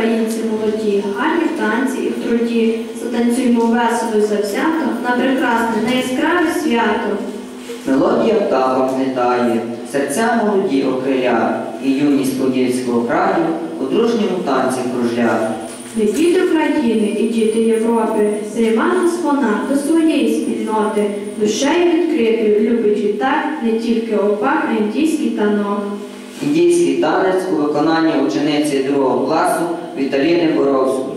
українці молоді, гарні в танці і в труді. Затанцюємо весело і завзято на прекрасне, на яскраве свято. Мелодія птахом злітає, серця молоді окриля, і юність подільського краю у дружньому танці кружля. Ми діти України і діти Європи, займа нас вона до своєї спільноти, душею відкритою, любить так не тільки опак, а індійський танок. Індійський танець у виконанні учениці другого класу Віталіни Боровської.